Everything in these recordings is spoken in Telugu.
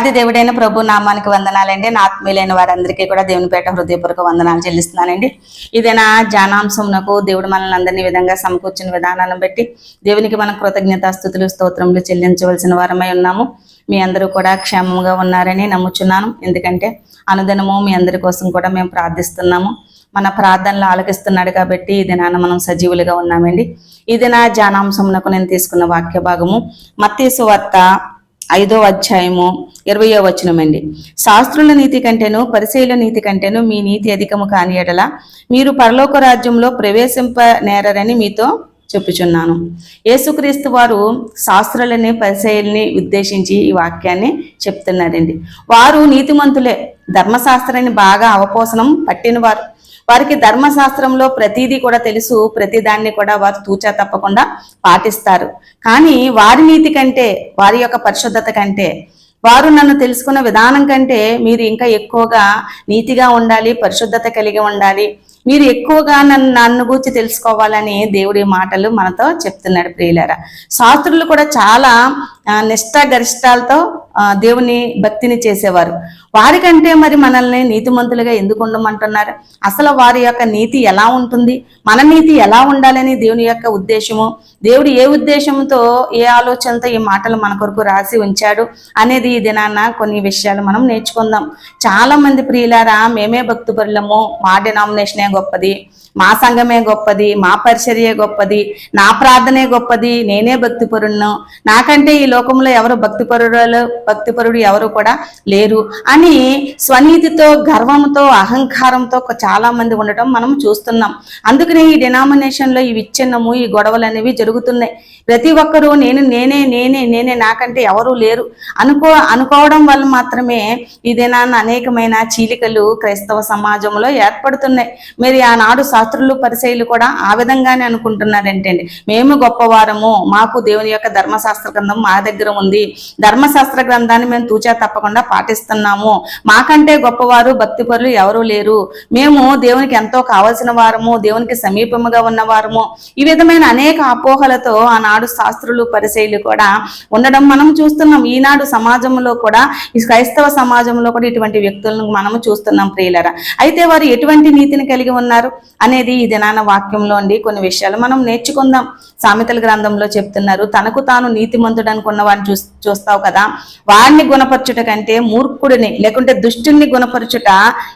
ఆది దేవుడైన ప్రభు నామానికి వందనాలండి. నా ఆత్మీయులైన వారందరికీ కూడా దేవుని పేట హృదయపూర్వక వందనాలు చెల్లిస్తున్నానండి. ఇదేనా జానాంశంనకు దేవుడు మనల్ని అందరినీ విధంగా సమకూర్చిన విధానాలను బట్టి దేవునికి మనం కృతజ్ఞతాస్థుతులు స్తోత్రములు చెల్లించవలసిన వారమై ఉన్నాము. మీ అందరూ కూడా క్షేమంగా ఉన్నారని నమ్ముచున్నాను. ఎందుకంటే అనుదినము మీ అందరి కోసం కూడా మేము ప్రార్థిస్తున్నాము. మన ప్రార్థనలు ఆలకిస్తున్నాడు కాబట్టి ఈ దినాన మనం సజీవులుగా ఉన్నామండి. ఈ దిన జానాంశమునకు నేను తీసుకున్న వాక్య భాగము మత్తీసు వార్త ఐదో అధ్యాయము ఇరవయో వచనమండి. శాస్త్రుల నీతి కంటేను పరిశీల నీతి కంటేను మీ నీతి అధికము కాని ఎడల మీరు పరలోక రాజ్యంలో ప్రవేశింప నేరని మీతో చెప్పుచున్నాను. యేసుక్రీస్తు వారు శాస్త్రులని పరిశైలిని ఉద్దేశించి ఈ వాక్యాన్ని చెప్తున్నారండి. వారు నీతిమంతులే ధర్మశాస్త్రాన్ని బాగా అవపోసనం పట్టినవారు. వారికి ధర్మశాస్త్రంలో ప్రతిదీ కూడా తెలుసు ప్రతి దాన్ని కూడా వారు తూచా తప్పకుండా పాటిస్తారు. కానీ వారి నీతి కంటే వారి యొక్క పరిశుద్ధత కంటే వారు నన్ను తెలుసుకున్న విధానం కంటే మీరు ఇంకా ఎక్కువగా నీతిగా ఉండాలి పరిశుద్ధత కలిగి ఉండాలి. మీరు ఎక్కువగా నన్ను నన్ను గురించి తెలుసుకోవాలని దేవుడి మాటలు మనతో చెప్తున్నాడు ప్రియులారా. శాస్త్రులు కూడా చాలా ఆ, నిష్ఠ గరిష్టాలతో ఆ, దేవుని భక్తిని చేసేవారు. వారికంటే మరి మనల్ని నీతిమంతులుగా ఎందుకు ఉండమంటున్నారు? అసలు వారి యొక్క నీతి ఎలా ఉంటుంది? మన నీతి ఎలా ఉండాలని దేవుని యొక్క ఉద్దేశము? దేవుడు ఏ ఉద్దేశంతో ఏ ఆలోచనతో ఈ మాటలు మన కొరకు రాసి ఉంచాడు అనేది ఈ దినాన కొన్ని విషయాలు మనం నేర్చుకుందాం. చాలా మంది ప్రియులారా మేమే భక్తి పరులము మా డినామినేషనే గొప్పది. మా సంఘమే గొప్పది. మా పరిచర్యే గొప్పది. నా ప్రార్థనే గొప్పది. నేనే భక్తిపరుణ్ణు. నాకంటే ఈ లోకంలో ఎవరు భక్తిపరుడు భక్తిపరుడు ఎవరు కూడా లేరు అని స్వనీతితో గర్వంతో అహంకారంతో చాలా మంది ఉండటం మనం చూస్తున్నాం. అందుకనే ఈ డినామినేషన్లో ఈ విచ్ఛిన్నము ఈ గొడవలు అనేవి జరుగుతున్నాయి. ప్రతి ఒక్కరూ నేను నేనే నేనే నేనే నాకంటే ఎవరూ లేరు. అనుకో అనుకోవడం వల్ల మాత్రమే ఇదేనా అనేకమైన చీలికలు క్రైస్తవ సమాజంలో ఏర్పడుతున్నాయి. మరి ఆనాడు శాస్త్రులు పరిచయులు కూడా ఆ విధంగానే అనుకుంటున్నారంటే మేము గొప్పవారము మాకు దేవుని యొక్క ధర్మశాస్త్ర గ్రంథం మా దగ్గర ఉంది. ధర్మశాస్త్ర గ్రంథాన్ని మేము తూచా తప్పకుండా పాటిస్తున్నాము. మాకంటే గొప్పవారు భక్తిపరులు ఎవరూ లేరు. మేము దేవునికి ఎంతో కావలసిన వారము దేవునికి సమీపముగా ఉన్నవారము. ఈ విధమైన అనేక అపోహలతో ఆనాడు శాస్త్రులు పరిశైలు కూడా ఉండడం మనం చూస్తున్నాం. ఈనాడు సమాజంలో కూడా ఈ క్రైస్తవ సమాజంలో కూడా ఇటువంటి వ్యక్తులను మనము చూస్తున్నాం ప్రియులరా. అయితే వారు ఎటువంటి నీతిని కలిగి ఉన్నారు అనేది ఈ దినాన వాక్యంలో ఉండి కొన్ని విషయాలు మనం నేర్చుకుందాం. సామెతల గ్రంథంలో చెప్తున్నారు తనకు తాను నీతిమంతుడు అనుకున్న వాడిని చూ చూస్తావు కదా. వాడిని గుణపరచుట కంటే మూర్ఖుడిని లేకుంటే దుష్టుని గుణపరచుట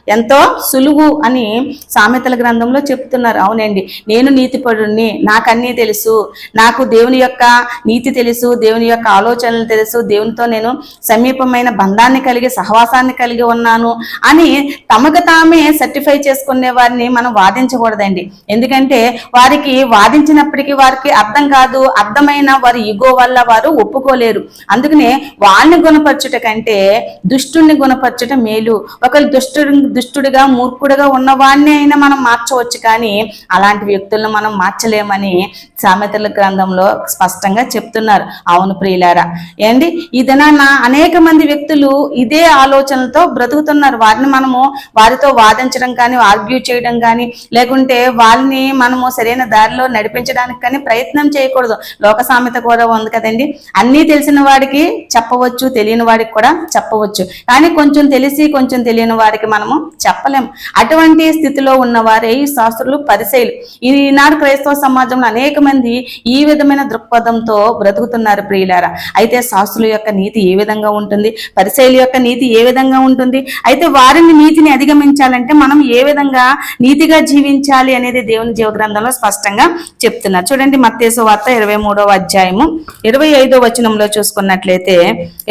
ఎంతో సులువు అని సామెతల గ్రంథంలో చెప్తున్నారు. అవునండి నేను నీతిపడుని నాకు అన్నీ తెలుసు. నాకు దేవుని యొక్క నీతి తెలుసు దేవుని యొక్క ఆలోచనలు తెలుసు దేవునితో నేను సమీపమైన బంధాన్ని కలిగి సహవాసాన్ని కలిగి ఉన్నాను అని తమకు తామే సర్టిఫై చేసుకునే వారిని మనం వాదించకూడదండి. ఎందుకంటే వారికి వాదించినప్పటికీ వారికి అర్థం కాదు అర్థమైన వారి ఈగో వల్ల వారు ఒప్పుకోలేరు. అందుకనే వాళ్ళని గుణపరచుట కంటే దుష్టుడిని గుణపరచుట మేలు. ఒకరు దుష్టుడు దుష్టుడిగా మూర్ఖుడిగా ఉన్నవాడిని అయినా మనం మార్చవచ్చు కానీ అలాంటి వ్యక్తులను మనం మార్చలేమని సామెతల గ్రంథంలో స్పష్టంగా చెప్తున్నారు. అవును ప్రియులారా. ఏంటి? ఈ దినాన అనేక మంది వ్యక్తులు ఇదే ఆలోచనలతో బ్రతుకుతున్నారు. వారిని మనము వారితో వాదించడం కానీ ఆర్గ్యూ చేయడం కానీ లేకుంటే వాళ్ళని మనము సరైన దారిలో నడిపించడానికి కానీ ప్రయత్నం చేయకూడదు. లోక సామెత కూడా ఉంది కదండి. అన్నీ తెలిసిన వాడికి చెప్పవచ్చు తెలియని వాడికి కూడా చెప్పవచ్చు. కానీ కొంచెం తెలిసి కొంచెం తెలియని వారికి మనము చెప్పలేం. అటువంటి స్థితిలో ఉన్నవారే ఈ శాస్త్రులు పరిశైలు. ఈనాడు క్రైస్తవ సమాజంలో అనేక మంది ఈ విధమైన దృక్పథంతో బ్రతుకుతున్నారు ప్రియులారా. అయితే శాస్త్రుల యొక్క నీతి ఏ విధంగా ఉంటుంది? పరిశైలి యొక్క నీతి ఏ విధంగా ఉంటుంది? అయితే వారిని నీతిని అధిగమించాలంటే మనం ఏ విధంగా నీతిగా జీవించాలి అనేది దేవుని జీవ గ్రంథంలో స్పష్టంగా చెప్తున్నారు. చూడండి మత్తేసు వార్త ఇరవై మూడవ అధ్యాయము. ఇరవై ఐదో వచనంలో చూసుకున్నట్లయితే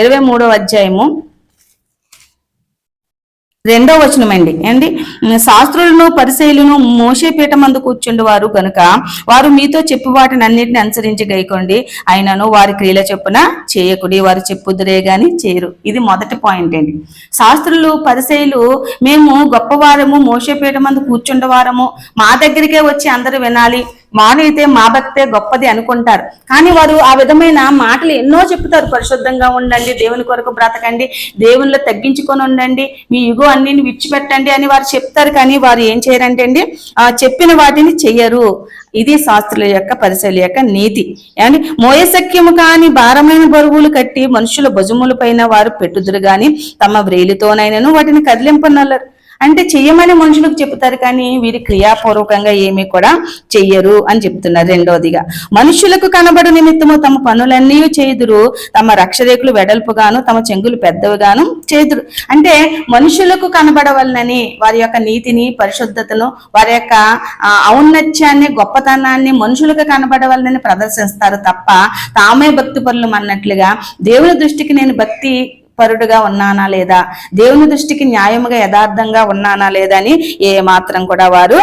ఇరవై మూడవ అధ్యాయము రెండో వచనం అండి. అండి శాస్త్రులను పరిశైలును మోసే పీఠ మందు కూర్చుండు వారు గనుక వారు మీతో చెప్పు వాటిని అన్నిటిని అనుసరించి గైకోండి. అయినను వారి క్రియల చెప్పున చేయకుడి. వారు చెప్పుదురే గాని చేయరు ఇది మొదటి పాయింట్ అండి. శాస్త్రులు పరిశైలు మేము గొప్పవారము మోసే పీఠ మందు కూర్చుండవారము. మా దగ్గరికే వచ్చి అందరూ వినాలి. మానైతే మా భక్తే గొప్పది అనుకుంటారు. కానీ వారు ఆ విధమైన మాటలు ఎన్నో చెప్తారు. పరిశుద్ధంగా ఉండండి. దేవుని కొరకు బ్రతకండి. దేవునిలో తగ్గించుకొని ఉండండి. మీ యుగో అన్ని విడిచిపెట్టండి అని వారు చెప్తారు కానీ వారు ఏం చేయరంటే అండి ఆ చెప్పిన వాటిని చెయ్యరు. ఇది శాస్త్రుల యొక్క పరిశైలి యొక్క నీతి. అని మోయసఖ్యము కాని భారమైన బరువులు కట్టి మనుషుల భుజముల పైన వారు పెట్టుదురు గాని తమ వ్రేలితోనైనను వాటిని కదిలింపనల్లరు. అంటే చెయ్యమని మనుషులకు చెప్తారు కానీ వీరి క్రియాపూర్వకంగా ఏమీ కూడా చెయ్యరు అని చెప్తున్నారు రెండవదిగా మనుషులకు కనబడు నిమిత్తము తమ పనులన్నీ చేదురు తమ రక్షరేకులు వెడల్పుగాను తమ చెంగులు పెద్దవిగాను చేదురు. అంటే మనుషులకు కనబడవలనని వారి యొక్క నీతిని పరిశుద్ధతను వారి యొక్క ఔన్నత్యాన్ని గొప్పతనాన్ని మనుషులకు కనబడవలనని ప్రదర్శిస్తారు తప్ప తామే భక్తి పనులు అన్నట్లుగా దేవుని దృష్టికి నేను భక్తి పరుడుగా ఉన్నానా లేదా? దేవుని దృష్టికి న్యాయముగా యథార్థంగా ఉన్నానా లేదా అని ఏ మాత్రం కూడా వారు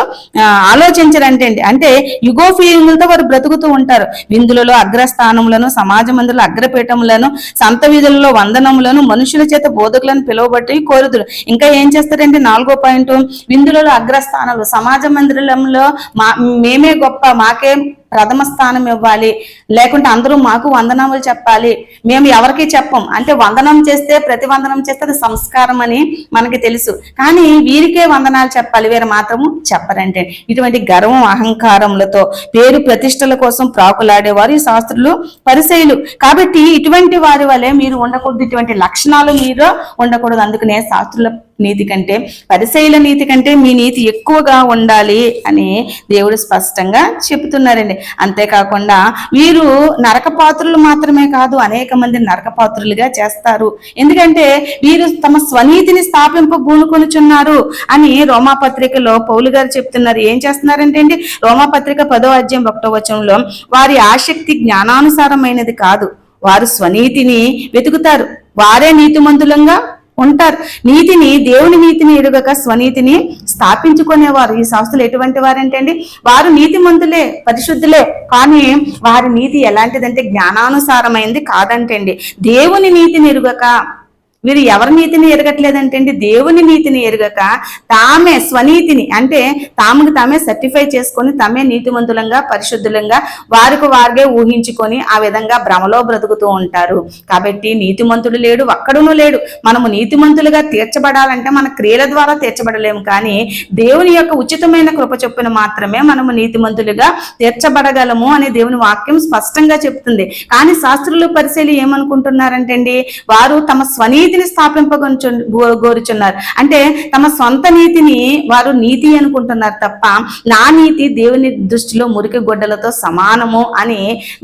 ఆలోచించరంటే అండి. అంటే యుగోఫీములతో వారు బ్రతుకుతూ ఉంటారు. విందులలో అగ్రస్థానములను సమాజ మందుల అగ్రపీఠములను సంత వీధులలో వందనములను మనుషుల చేత బోధకులను పిలువబట్టి కోరుదురు. ఇంకా ఏం చేస్తారంటే నాలుగో పాయింట్ విందులలో అగ్రస్థానాలు సమాజ మందిరంలో మా మేమే గొప్ప మాకే ప్రథమ స్థానం ఇవ్వాలి. లేకుంటే అందరూ మాకు వందనములు చెప్పాలి. మేము ఎవరికి చెప్పం. అంటే వందనం చేస్తే ప్రతి వందనం చేస్తే అది సంస్కారం అని మనకి తెలుసు. కానీ వీరికే వందనాలు చెప్పాలి. వీరు మాత్రము చెప్పరంటే. ఇటువంటి గర్వం అహంకారములతో పేరు ప్రతిష్టల కోసం ప్రాకులాడేవారు ఈ శాస్త్రులు పరిశైలు. కాబట్టి ఇటువంటి వారి వలె మీరు ఉండకూడదు. ఇటువంటి లక్షణాలు మీరు ఉండకూడదు. అందుకనే శాస్త్రుల నీతి కంటే పరిశైల నీతి కంటే మీ నీతి ఎక్కువగా ఉండాలి అని దేవుడు స్పష్టంగా చెబుతున్నారండి. అంతేకాకుండా వీరు నరకపాత్రులు మాత్రమే కాదు అనేక మంది నరకపాత్రులుగా చేస్తారు. ఎందుకంటే వీరు తమ స్వనీతిని స్థాపింప గూనుకొనుచున్నారు అని రోమాపత్రికలో పౌలు గారు చెప్తున్నారు. ఏం చేస్తున్నారంటే అండి రోమాపత్రిక పదో అధ్యాయం ఒకటో వచనంలో వారి ఆసక్తి జ్ఞానానుసారమైనది కాదు వారు స్వనీతిని వెతుకుతారు. వారే నీతిమంతులంగా ఉంటారు. నీతిని దేవుని నీతిని ఎరుగక స్వనీతిని స్థాపించుకునేవారు. ఈ సంస్థలు ఎటువంటి వారంటే అండి వారు నీతిమంతులే పరిశుద్ధులే. కానీ వారి నీతి ఎలాంటిదంటే జ్ఞానానుసారమైంది కాదంటండి. దేవుని నీతిని ఎరుగక వీరు ఎవరి నీతిని ఎరగట్లేదంటే అండి దేవుని నీతిని ఎరగక తామే స్వనీతిని అంటే తాముకు తామే సర్టిఫై చేసుకొని తామే నీతివంతులంగా పరిశుద్ధులంగా వారికి వారిగే ఊహించుకొని ఆ విధంగా భ్రమలో బ్రతుకుతూ ఉంటారు. కాబట్టి నీతిమంతుడు లేడు ఒక్కడునూ లేడు. మనము నీతిమంతులుగా తీర్చబడాలంటే మన క్రియల ద్వారా తీర్చబడలేము. కానీ దేవుని యొక్క ఉచితమైన కృప చొప్పున మాత్రమే మనము నీతిమంతులుగా తీర్చబడగలము అని దేవుని వాక్యం స్పష్టంగా చెప్తుంది. కానీ శాస్త్రులు పరిశీలి ఏమనుకుంటున్నారంటే అండి వారు తమ నీతిని స్థాపింపగొంచు అంటే తమ సొంత నీతిని వారు నీతి అనుకుంటున్నారు తప్ప నా నీతి దేవుని దృష్టిలో మురికి గొడ్డలతో సమానము అని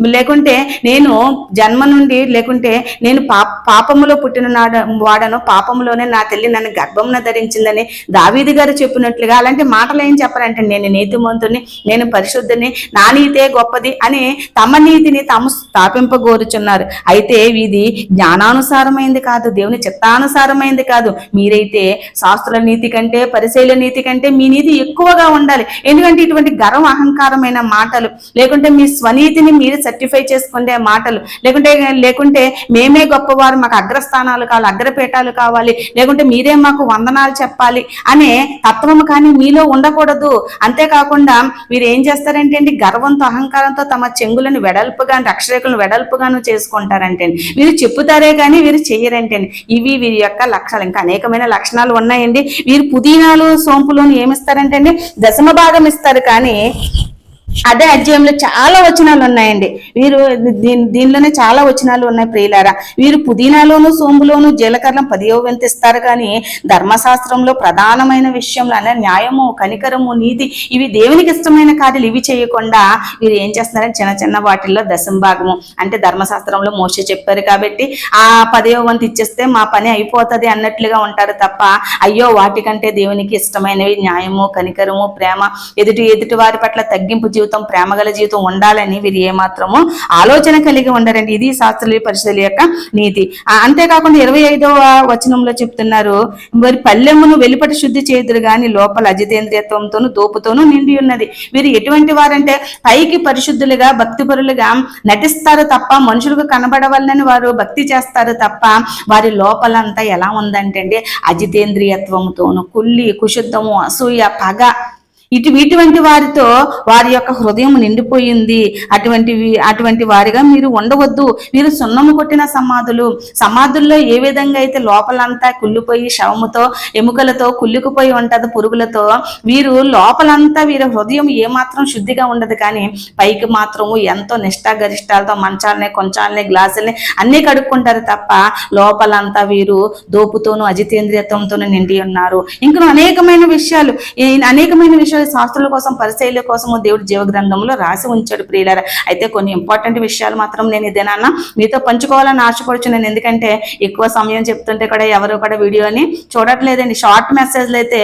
లేకుంటే నేను జన్మ నుండి లేకుంటే నేను పాప పాపములో పుట్టిన నాడ వాడను పాపములోనే నా తల్లి నన్ను గర్భమున ధరించిందని దావీది గారు చెప్పినట్లుగా అలాంటి మాటలు ఏం చెప్పారంటే నేను నీతిమంతుని నేను పరిశుద్ధిని నా నీతే గొప్పది అని తమ నీతిని తాము స్థాపింపగోరుచున్నారు. అయితే ఇది జ్ఞానానుసారమైంది కాదు. దేవుని చిత్తానుసారమైంది కాదు. మీరైతే శాస్త్రుల నీతి కంటే పరిశైల నీతి కంటే మీ నీతి ఎక్కువగా ఉండాలి. ఎందుకంటే ఇటువంటి గర్వం అహంకారమైన మాటలు లేకుంటే మీ స్వనీతిని మీరు సర్టిఫై చేసుకునే మాటలు లేకుంటే లేకుంటే మేమే గొప్పవారు మాకు అగ్రస్థానాలు కావాలి అగ్రపీఠాలు కావాలి లేకుంటే మీరే మాకు వందనాలు చెప్పాలి అనే తత్వము కానీ మీలో ఉండకూడదు. అంతేకాకుండా మీరు ఏం చేస్తారంటే అండి గర్వంతో అహంకారంతో తమ చెంగులను వెడల్పుగా రక్షరేకులను వెడల్పుగాను చేసుకుంటారంటే అండి. వీరు చెప్పుతారే కానీ వీరు చెయ్యరంటే ఇవి వీరి యొక్క లక్షణాలు ఇంకా అనేకమైన లక్షణాలు ఉన్నాయండి. వీరు పుదీనాలు సోంపులోని ఏమిస్తారంటే అండి దశమ భాగం ఇస్తారు కానీ అదే అధ్యాయంలో చాలా వచనాలు ఉన్నాయండి. వీరు దీని దీనిలోనే చాలా వచనాలు ఉన్నాయి ప్రియులారా. వీరు పుదీనాలోను సోంబులోను జీలకర్ర పదియో వెంతిస్తారు ఇస్తారు కానీ ధర్మశాస్త్రంలో ప్రధానమైన విషయంలో అనే న్యాయము కనికరము నీతి ఇవి దేవునికి ఇష్టమైన కార్యలు ఇవి చేయకుండా వీరు ఏం చేస్తున్నారని చిన్న చిన్న వాటిల్లో దశం భాగము. అంటే ధర్మశాస్త్రంలో మోస చెప్పారు కాబట్టి ఆ పదయో వంతు ఇచ్చేస్తే మా పని అయిపోతది అన్నట్లుగా ఉంటారు తప్ప అయ్యో వాటికంటే దేవునికి ఇష్టమైనవి న్యాయము కనికరము ప్రేమ ఎదుటి ఎదుటి వారి పట్ల తగ్గింపు జీవితం ప్రేమగల జీవితం ఉండాలని వీరు ఏమాత్రము ఆలోచన కలిగి ఉండరండి. ఇది శాస్త్రీయ పరిశీలి యొక్క నీతి. అంతేకాకుండా ఇరవై ఐదవ వచనంలో చెప్తున్నారు మరి పల్లెమును వెలుపటి శుద్ధి చేదురు గాని లోపల అజితేంద్రియత్వంతోనూ దోపుతోను నిండి ఉన్నది. వీరు ఎటువంటి వారంటే పైకి పరిశుద్ధులుగా భక్తిపరులుగా నటిస్తారు తప్ప మనుషులకు కనబడవాలని వారు భక్తి చేస్తారు తప్ప వారి లోపలంతా ఎలా ఉందంటే అండి అజితేంద్రియత్వంతోను కుల్లి కుశుద్ధము అసూయ పగ ఇటు ఇటువంటి వారితో వారి యొక్క హృదయం నిండిపోయింది. అటువంటి అటువంటి వారిగా మీరు ఉండవద్దు. మీరు సున్నము కొట్టిన సమాధులు సమాధుల్లో ఏ విధంగా అయితే లోపలంతా కుళ్ళిపోయి శవముతో ఎముకలతో కుళ్ళుకుపోయి ఉంటది పురుగులతో వీరు లోపలంతా వీరి హృదయం ఏమాత్రం శుద్ధిగా ఉండదు. కానీ పైకి మాత్రము ఎంతో నిష్ఠాగరిష్టాలతో మంచాలని కొంచాలని గ్లాసుల్ని అన్నీ కడుక్కుంటారు తప్ప లోపలంతా వీరు దోపుతోనూ అజితేంద్రియత్వంతోనూ నిండి ఉన్నారు. ఇంకా అనేకమైన విషయాలు అనేకమైన విషయాలు శాస్త్రుల కోసం పరిచయల కోసం దేవుడు జీవ గ్రంథంలో రాసి ఉంచాడు ప్రియులారా. అయితే కొన్ని ఇంపార్టెంట్ విషయాలు మాత్రం నేను ఇదేనా మీతో పంచుకోవాలని ఆశపడుచున్నాను ఎందుకంటే ఎక్కువ సమయం చెప్తుంటే కూడా ఎవరు కూడా వీడియోని చూడట్లేదండి. షార్ట్ మెసేజ్లు అయితే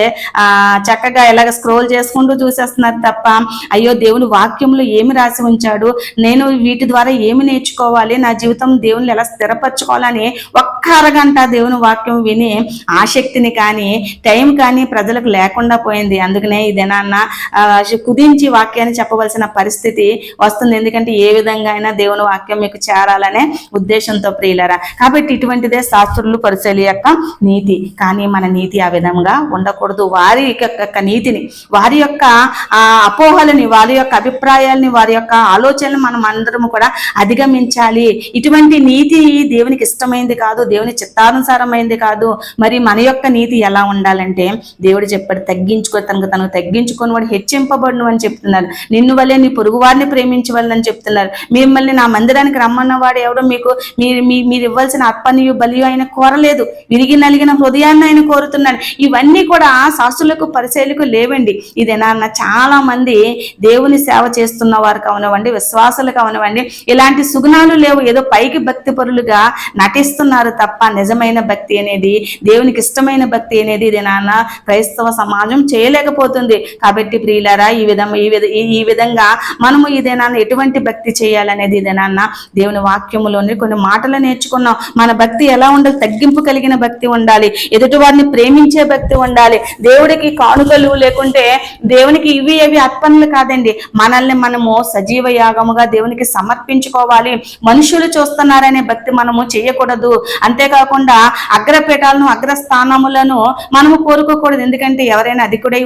చక్కగా ఇలాగ స్క్రోల్ చేసుకుంటూ చూసేస్తున్నారు తప్ప అయ్యో దేవుని వాక్యంలో ఏమి రాసి ఉంచాడు? నేను వీటి ద్వారా ఏమి నేర్చుకోవాలి? నా జీవితం దేవుని ఎలా స్థిరపరచుకోవాలని ఒక్క అరగంట దేవుని వాక్యం విని ఆసక్తిని కానీ టైం కానీ ప్రజలకు లేకుండా పోయింది. అందుకనే ఇదేనా కుదించి వాక్యాన్ని చెప్పవలసిన పరిస్థితి వస్తుంది. ఎందుకంటే ఏ విధంగా అయినా దేవుని వాక్యం మీకు చేరాలనే ఉద్దేశంతో ప్రియులరా. కాబట్టి ఇటువంటిదే శాస్త్రులు పరిశీలి యొక్క నీతి. కానీ మన నీతి ఆ విధంగా ఉండకూడదు. వారి యొక్క నీతిని వారి యొక్క ఆ అపోహలని వారి యొక్క అభిప్రాయాలని వారి యొక్క ఆలోచనలు మనం అందరం కూడా అధిగమించాలి. ఇటువంటి నీతి దేవునికి ఇష్టమైంది కాదు దేవుని చిత్తానుసారమైంది కాదు. మరి మన యొక్క నీతి ఎలా ఉండాలంటే దేవుడు చెప్పాడు తగ్గించుకో తనకు తనకు ప్రేమించుకొని వాడు హెచ్చింపబడును అని చెప్తున్నారు. నిన్ను వల్లే నీ పొరుగు వారిని ప్రేమించవాలని చెప్తున్నారు. మిమ్మల్ని నా మందిరానికి రమ్మన్న వాడు ఎవడో మీకు మీరు మీ- మీరు ఇవ్వాల్సిన అర్పణయు బలియు ఆయన కోరలేదు. విరిగి నలిగిన హృదయాన్ని ఆయన కోరుతున్నాడు. ఇవన్నీ కూడా శాస్త్రులకు పరిశైలకు లేవండి. ఇదేనా చాలా మంది దేవుని సేవ చేస్తున్న వారు కావనివ్వండి విశ్వాసులు కావనివ్వండి ఇలాంటి సుగుణాలు లేవు. ఏదో పైకి భక్తి పరులుగా నటిస్తున్నారు తప్ప నిజమైన భక్తి అనేది దేవునికి ఇష్టమైన భక్తి అనేది ఇది నాన్న క్రైస్తవ సమాజం చేయలేకపోతుంది. కాబట్టి ప్రియులరా ఈ విధం ఈ విధ ఈ- విధంగా మనము ఇదేనా ఎటువంటి భక్తి చేయాలనేది ఇదేనా దేవుని వాక్యములోని కొన్ని మాటలు నేర్చుకున్నాం. మన భక్తి ఎలా ఉండాలి? తగ్గింపు కలిగిన భక్తి ఉండాలి. ఎదుటి వారిని ప్రేమించే భక్తి ఉండాలి. దేవుడికి కానుకలు లేకుంటే దేవునికి ఇవి అవి అర్పణలు కాదండి. మనల్ని మనము సజీవ యాగముగా దేవునికి సమర్పించుకోవాలి. మనుషులు చూస్తున్నారనే భక్తి మనము చేయకూడదు. అంతేకాకుండా అగ్రపీఠాలను అగ్రస్థానములను మనము కోరుకోకూడదు. ఎందుకంటే ఎవరైనా అధికుడై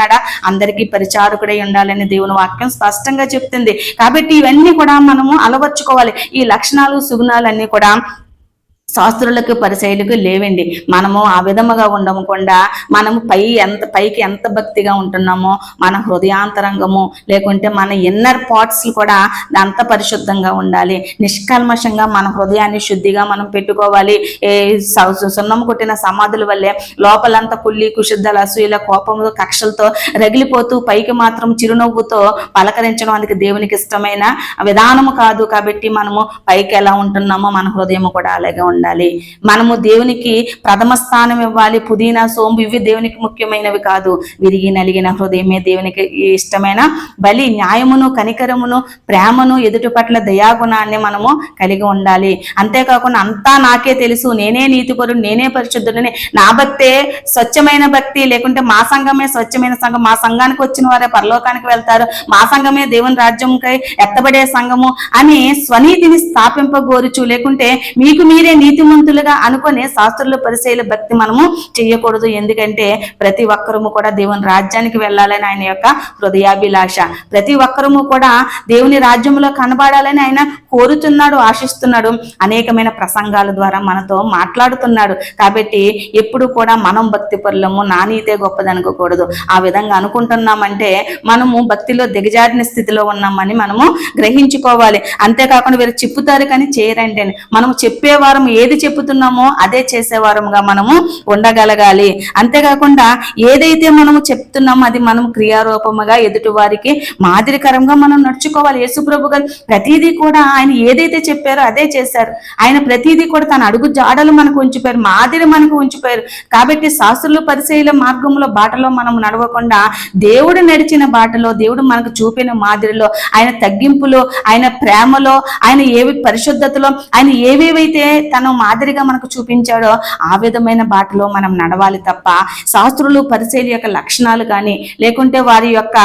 ఉన్నాడా? అందరికీ పరిచారకుడై ఉండాలని దేవుని వాక్యం స్పష్టంగా చెప్తుంది. కాబట్టి ఇవన్నీ కూడా మనము అలవర్చుకోవాలి. ఈ లక్షణాలు సుగుణాలన్నీ కూడా శాస్త్రులకు పరిశైలకు లేవండి. మనము ఆ విధముగా ఉండకుండా మనము పై ఎంత పైకి ఎంత భక్తిగా ఉంటున్నామో మన హృదయాంతరంగము లేకుంటే మన ఇన్నర్ పార్ట్స్ కూడా అంత పరిశుద్ధంగా ఉండాలి. నిష్కల్మషంగా మన హృదయాన్ని శుద్ధిగా మనం పెట్టుకోవాలి. ఏ స- సున్నం కొట్టిన సమాధుల వల్లే లోపలంతా కుళ్ళి కుషుద్ధల అసూయల కోపంతో కక్షలతో రగిలిపోతూ పైకి మాత్రం చిరునవ్వుతో పలకరించడం అందుకు దేవునికి ఇష్టమైన విధానము కాదు. కాబట్టి మనము పైకి ఎలా ఉంటున్నామో మన హృదయం కూడా అలాగే ఉండాలి. ఉండాలి. మనము దేవునికి ప్రథమ స్థానం ఇవ్వాలి. పుదీనా సోంపు ఇవి దేవునికి ముఖ్యమైనవి కాదు. విరిగి నలిగిన హృదయమే దేవునికి ఇష్టమైన బలి న్యాయమును కనికరమును ప్రేమను ఎదుటి పట్ల దయాగుణాన్ని మనము కలిగి ఉండాలి. అంతేకాకుండా అంతా నాకే తెలుసు. నేనే నీతిపరుడు నేనే పరిశుద్ధుడిని. నా భక్తే స్వచ్ఛమైన భక్తి లేకుంటే మా సంఘమే స్వచ్ఛమైన సంఘం. మా సంఘానికి వచ్చిన వారే పరలోకానికి వెళ్తారు. మా సంఘమే దేవుని రాజ్యంకై ఎత్తబడే సంఘము అని స్వనీతిని స్థాపింపగోరుచు. లేకుంటే మీకు మీరే నీ నీతిమంతులుగా అనుకునే శాస్త్రుల పరిశైల భక్తి మనము చేయకూడదు ఎందుకంటే ప్రతి ఒక్కరము కూడా దేవుని రాజ్యానికి వెళ్ళాలని ఆయన యొక్క హృదయాభిలాష. ప్రతి ఒక్కరము కూడా దేవుని రాజ్యంలో కనబడాలని ఆయన కోరుతున్నాడు ఆశిస్తున్నాడు. అనేకమైన ప్రసంగాల ద్వారా మనతో మాట్లాడుతున్నాడు. కాబట్టి ఎప్పుడు కూడా మనం భక్తి పరులము నానీతే గొప్పది అనుకోకూడదు ఆ విధంగా అనుకుంటున్నామంటే మనము భక్తిలో దిగజారిన స్థితిలో ఉన్నామని మనము గ్రహించుకోవాలి. అంతేకాకుండా వీరు చెప్పుతారు కానీ చేయరంటే మనము చెప్పేవారం ఏది చెప్పుతున్నామో అదే చేసేవారముగా మనము ఉండగలగాలి. అంతేకాకుండా ఏదైతే మనము చెప్తున్నామో అది మనం క్రియారూపముగా ఎదుటి వారికి మాదిరికరంగా మనం నడుచుకోవాలి. యేసుప్రభు గారు ప్రతిదీ కూడా ఆయన ఏదైతే చెప్పారో అదే చేశారు. ఆయన ప్రతిదీ కూడా తన అడుగు జాడలు మనకు ఉంచిపోయారు మాదిరి మనకు ఉంచిపోయారు. కాబట్టి శాస్త్రులు పరిచయల మార్గంలో బాటలో మనం నడవకుండా దేవుడు నడిచిన బాటలో దేవుడు మనకు చూపిన మాదిరిలో ఆయన తగ్గింపులో ఆయన ప్రేమలో ఆయన ఏవి పరిశుద్ధతలో ఆయన ఏవేవైతే తను విధానం మాదిరిగా మనకు చూపించాడో ఆ విధమైన బాటలో మనం నడవాలి తప్ప శాస్త్రులు పరిశీలి యొక్క లక్షణాలు కానీ లేకుంటే వారి యొక్క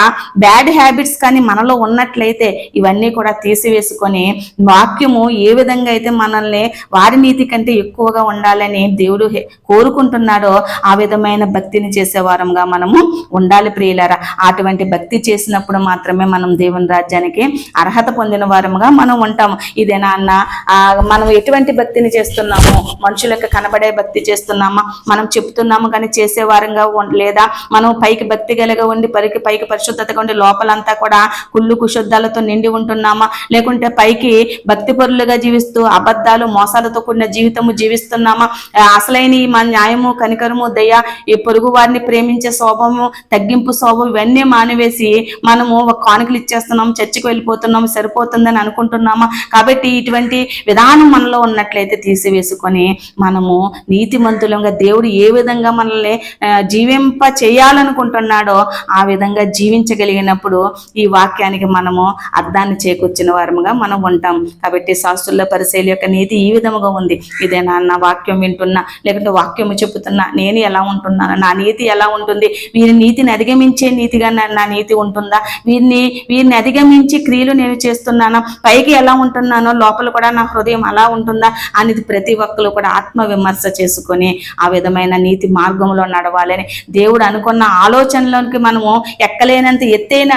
బ్యాడ్ హ్యాబిట్స్ కానీ మనలో ఉన్నట్లయితే ఇవన్నీ కూడా తీసివేసుకొని వాక్యము ఏ విధంగా అయితే మనల్ని వారి నీతి కంటే ఎక్కువగా ఉండాలని దేవుడు కోరుకుంటున్నాడో ఆ విధమైన భక్తిని చేసేవారంగా మనము ఉండాలి ప్రియులరా. అటువంటి భక్తి చేసినప్పుడు మాత్రమే మనం దేవుని రాజ్యానికి అర్హత పొందిన వారముగా మనం ఉంటాము ఇదేనా అన్న? మనం ఎటువంటి భక్తిని చేస్తున్నాం? చేస్తున్నాము మనుషులకు కనబడే భక్తి చేస్తున్నామా? మనం చెప్తున్నాము కానీ చేసే వారంగా లేదా మనం పైకి భక్తి కలిగి ఉండి పైకి పైకి పరిశుద్ధతగా ఉండి లోపలంతా కూడా కుళ్ళు కుశుద్ధాలతో నిండి ఉంటున్నామా? లేకుంటే పైకి భక్తి పరులుగా జీవిస్తూ అబద్ధాలు మోసాలతో కూడిన జీవితము జీవిస్తున్నామా? అసలైన ఈ మన న్యాయము కనికరము దయ ఈ పొరుగు వారిని ప్రేమించే శోభము తగ్గింపు శోభం ఇవన్నీ మానివేసి మనము ఒక కానుకలు ఇచ్చేస్తున్నాం చర్చికి వెళ్ళిపోతున్నాం సరిపోతుందని అనుకుంటున్నామా? కాబట్టి ఇటువంటి విధానం మనలో ఉన్నట్లయితే తీసివేసుకొని మనము నీతిమంతులంగా దేవుడు ఏ విధంగా మనల్ని జీవింప చేయాలనుకుంటున్నాడో ఆ విధంగా జీవించగలిగినప్పుడు ఈ వాక్యానికి మనము అర్థాన్ని చేకూర్చిన వారముగా మనం ఉంటాం. కాబట్టి శాస్త్రుల పరిశైలి యొక్క నీతి ఈ విధముగా ఉంది. ఇదే నాన్న వాక్యం వింటున్నా లేకుంటే వాక్యము చెబుతున్నా నేను ఎలా ఉంటున్నాను నా నీతి ఎలా ఉంటుంది వీరి నీతిని అధిగమించే నీతిగా నా నా నీతి ఉంటుందా వీరిని వీరిని అధిగమించి క్రియలు నేను చేస్తున్నానా పైకి ఎలా ఉంటున్నానో లోపల కూడా నా హృదయం అలా ఉంటుందా అనేది ప్రతి ఒక్కరు కూడా ఆత్మ విమర్శ చేసుకొని ఆ విధమైన నీతి మార్గంలో నడవాలని దేవుడు అనుకున్న ఆలోచనలోకి మనము ఎక్కలేనంత ఎత్తైన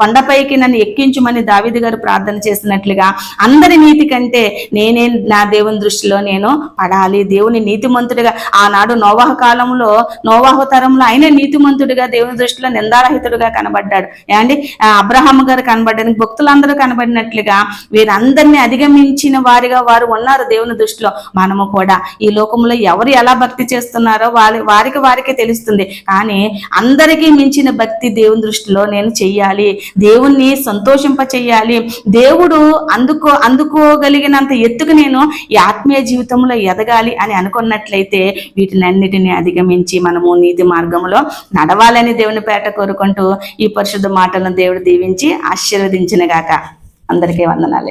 కొండపైకి నన్ను ఎక్కించుమని దావిది గారు ప్రార్థన చేసినట్లుగా అందరి నీతి కంటే నేనే నా దేవుని దృష్టిలో నేను పడాలి. దేవుని నీతిమంతుడిగా ఆనాడు నోవాహ కాలంలో నోవాహ తరంలో ఆయన నీతిమంతుడిగా దేవుని దృష్టిలో నిందారహితుడిగా కనబడ్డాడు. ఏమండి? అబ్రహాం గారు కనబడ్డానికి భక్తులందరూ కనబడినట్లుగా వీరందరినీ అధిగమించిన వారిగా వారు ఉన్నారు దేవుని దృష్టిలో. మనము కూడా. ఈ లోకంలో ఎవరు ఎలా భక్తి చేస్తున్నారో వారి వారికి వారికి తెలుస్తుంది. కానీ అందరికీ మించిన భక్తి దేవుని దృష్టిలో నేను చెయ్యాలి. దేవుణ్ణి సంతోషింప చెయ్యాలి. దేవుడు అందుకో అందుకోగలిగినంత ఎత్తుకు నేను ఈ ఆత్మీయ జీవితంలో ఎదగాలి అని అనుకున్నట్లయితే వీటినన్నిటిని అధిగమించి మనము నీతి మార్గంలో నడవాలని దేవుని పేట కోరుకుంటూ ఈ పరిశుద్ధ మాటలను దేవుడు దీవించి ఆశీర్వదించిన గాక అందరికీ వందనాలు.